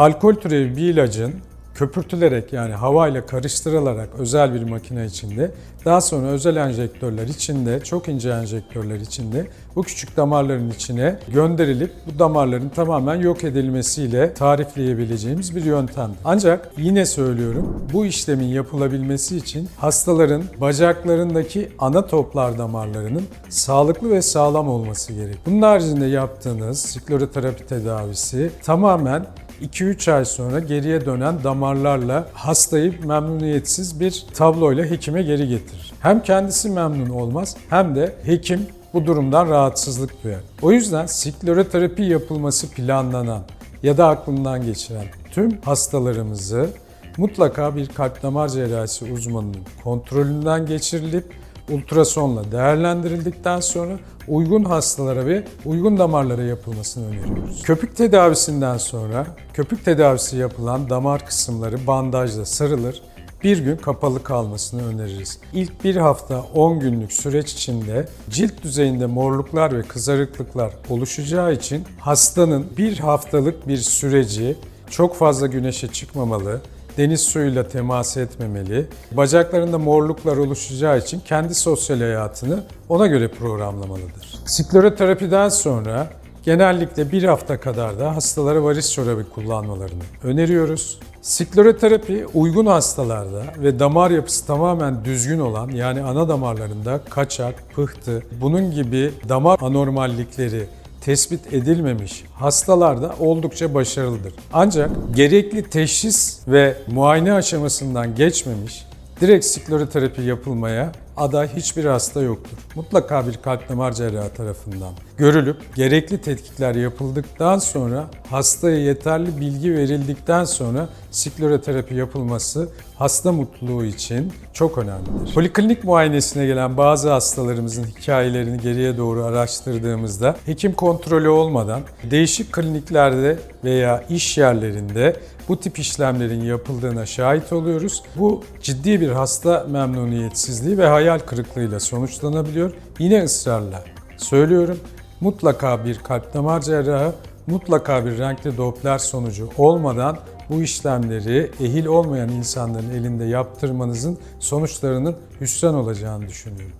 Alkol türevi bir ilacın köpürtülerek yani havayla karıştırılarak özel bir makine içinde daha sonra özel enjektörler içinde çok ince enjektörler içinde bu küçük damarların içine gönderilip bu damarların tamamen yok edilmesiyle tarifleyebileceğimiz bir yöntem. Ancak yine söylüyorum bu işlemin yapılabilmesi için hastaların bacaklarındaki ana toplar damarlarının sağlıklı ve sağlam olması gerek. Bunun haricinde yaptığınız sikloroterapi tedavisi tamamen 2-3 ay sonra geriye dönen damarlarla hastayı memnuniyetsiz bir tabloyla hekime geri getirir. Hem kendisi memnun olmaz hem de hekim bu durumdan rahatsızlık duyar. O yüzden sikloroterapi yapılması planlanan ya da aklından geçiren tüm hastalarımızı mutlaka bir kalp damar cerrahisi uzmanının kontrolünden geçirilip ultrasonla değerlendirildikten sonra uygun hastalara ve uygun damarlara yapılmasını öneriyoruz. Köpük tedavisinden sonra köpük tedavisi yapılan damar kısımları bandajla sarılır bir gün kapalı kalmasını öneririz. İlk bir hafta 10 günlük süreç içinde cilt düzeyinde morluklar ve kızarıklıklar oluşacağı için hastanın bir haftalık bir süreci çok fazla güneşe çıkmamalı, deniz suyuyla temas etmemeli, bacaklarında morluklar oluşacağı için kendi sosyal hayatını ona göre programlamalıdır. Sikloroterapiden sonra genellikle bir hafta kadar da hastalara varis çorabı kullanmalarını öneriyoruz. Sikloroterapi uygun hastalarda ve damar yapısı tamamen düzgün olan yani ana damarlarında kaçak, pıhtı, bunun gibi damar anormallikleri tespit edilmemiş hastalarda oldukça başarılıdır. Ancak gerekli teşhis ve muayene aşamasından geçmemiş direkt sikloroterapi yapılmaya aday hiçbir hasta yoktur. Mutlaka bir kalp damar cerrahı tarafından görülüp gerekli tetkikler yapıldıktan sonra hastaya yeterli bilgi verildikten sonra sikloroterapi yapılması hasta mutluluğu için çok önemlidir. Poliklinik muayenesine gelen bazı hastalarımızın hikayelerini geriye doğru araştırdığımızda hekim kontrolü olmadan değişik kliniklerde veya iş yerlerinde bu tip işlemlerin yapıldığına şahit oluyoruz. Bu ciddi bir hasta memnuniyetsizliği ve hayal kırıklığıyla sonuçlanabiliyor. Yine ısrarla söylüyorum mutlaka bir kalp damar cerrahı, mutlaka bir renkli Doppler sonucu olmadan bu işlemleri ehil olmayan insanların elinde yaptırmanızın sonuçlarının hüsran olacağını düşünüyorum.